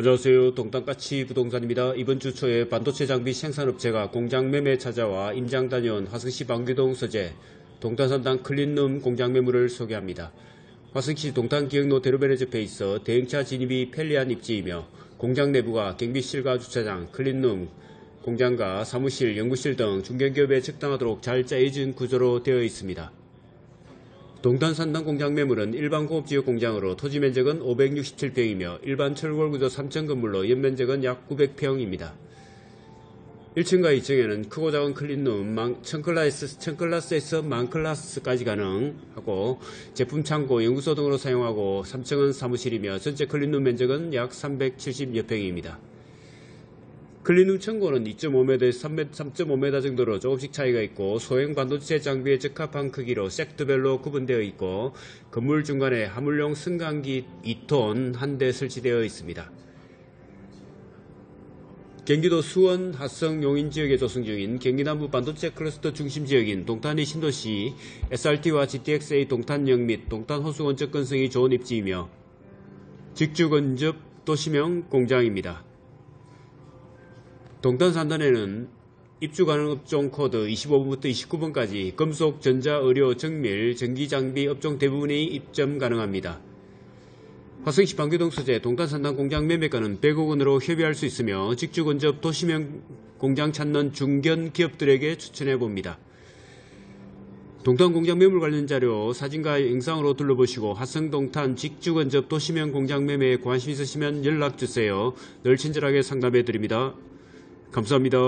안녕하세요. 동탄까치 부동산입니다. 이번 주 초에 반도체 장비 생산업체가 공장 매매 찾아와 임장 다녀온 화성시 방교동 서재 동탄산당 클린룸 공장 매물을 소개합니다. 화성시 동탄기흥로 대로변에 접해 있어 대행차 진입이 편리한 입지이며 공장 내부가 경비실과 주차장, 클린룸, 공장과 사무실, 연구실 등 중견기업에 적당하도록 잘 짜여진 구조로 되어 있습니다. 동탄 산당 공장 매물은 일반 공업지역 공장으로 토지 면적은 567평이며 일반 철골 구조 3층 건물로 연면적은 약 900평입니다. 1층과 2층에는 크고 작은 클린룸, 만- 청클라스, 청클라스에서 만클라스까지 가능하고 제품 창고, 연구소 등으로 사용하고 3층은 사무실이며 전체 클린룸 면적은 약 370여 평입니다. 클린룸 층고는 2.5m에서 3.5m 정도로 조금씩 차이가 있고 소형 반도체 장비에 적합한 크기로 섹터별로 구분되어 있고 건물 중간에 화물용 승강기 2톤 한 대 설치되어 있습니다. 경기도 수원, 하성, 용인 지역에 조성 중인 경기남부 반도체 클러스터 중심 지역인 동탄의 신도시 SRT와 GTX-A 동탄역 및 동탄 호수원 접근성이 좋은 입지이며 직주 근접 도시명 공장입니다. 동탄 산단에는 입주 가능 업종 코드 25번부터 29번까지 금속, 전자, 의료, 정밀, 전기 장비 업종 대부분이 입점 가능합니다. 화성시 방교동 소재 동탄 산단 공장 매매가는 100억 원으로 협의할 수 있으며 직주 근접 도시명 공장 찾는 중견 기업들에게 추천해 봅니다. 동탄 공장 매물 관련 자료 사진과 영상으로 둘러보시고 화성 동탄 직주 근접 도시명 공장 매매에 관심 있으시면 연락 주세요. 늘 친절하게 상담해 드립니다. 감사합니다.